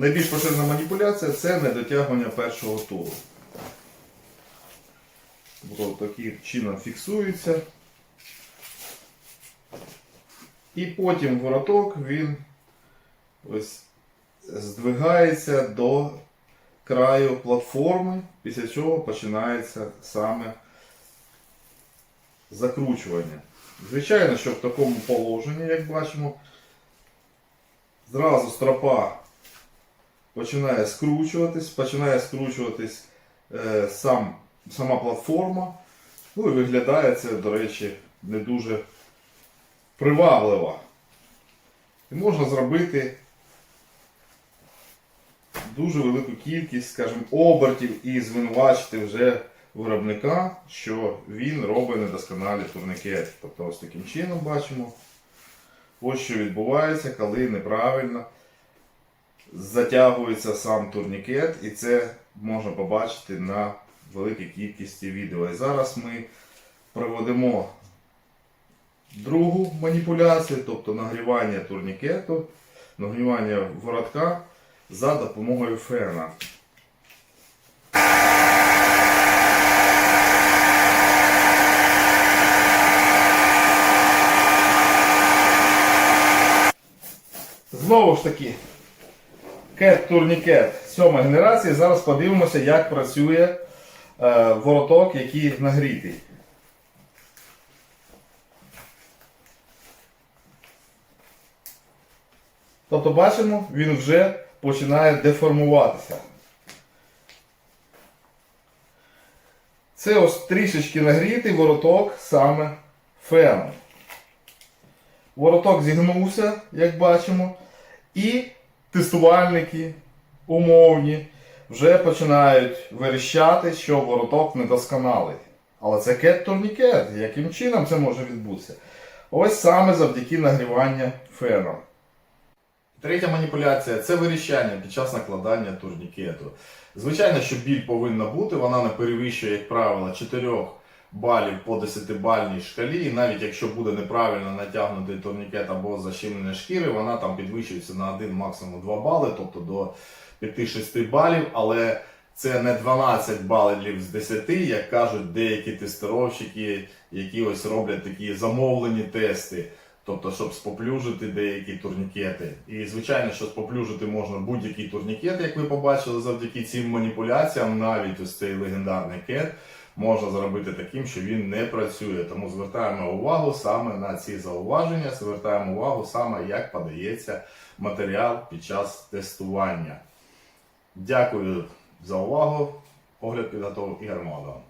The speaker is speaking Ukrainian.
Найбільш поширена маніпуляція це недотягування першого туру. Тобто таким чином фіксується. І потім вороток він ось здвигається до краю платформи, після чого починається саме закручування. Звичайно, що в такому положенні, як бачимо, зразу стропа починає скручуватись, починає скручуватись е, сам, сама платформа. Ну і виглядає це, до речі, не дуже привабливо. І можна зробити дуже велику кількість, скажімо, обертів і звинувачити вже виробника, що він робить недосконалі турнікети. Тобто ось таким чином бачимо, ось що відбувається, коли неправильно затягується сам турнікет, і це можна побачити на великій кількості відео. І зараз ми проведемо другу маніпуляцію, тобто нагрівання турнікету, нагрівання воротка за допомогою фена. Знову ж таки, кет турнікет сьомої генерації. Зараз подивимося, як працює е, вороток, який нагрітий. Тобто бачимо, він вже починає деформуватися. Це ось трішечки нагрітий вороток саме феном. Вороток зігнувся, як бачимо, і тестувальники умовні вже починають верещати, що вороток недосконалий. Але це кет-турнікет. Яким чином це може відбутися? Ось саме завдяки нагрівання феном. Третя маніпуляція це вирішання під час накладання турнікету. Звичайно, що біль повинна бути, вона не перевищує, як правило, 4 балів по 10-бальній шкалі. І навіть якщо буде неправильно натягнутий турнікет або защемлення шкіри, вона там підвищується на 1, максимум 2 бали, тобто до 5-6 балів. Але це не 12 балів з 10, як кажуть деякі тестировщики, які ось роблять такі замовлені тести. Тобто, щоб споплюжити деякі турнікети. І звичайно, що споплюжити можна будь-який турнікет, як ви побачили, завдяки цим маніпуляціям, навіть ось цей легендарний кет можна зробити таким, що він не працює. Тому звертаємо увагу саме на ці зауваження, звертаємо увагу саме, як подається матеріал під час тестування. Дякую за увагу. Огляд підготовив Ігор Молдов.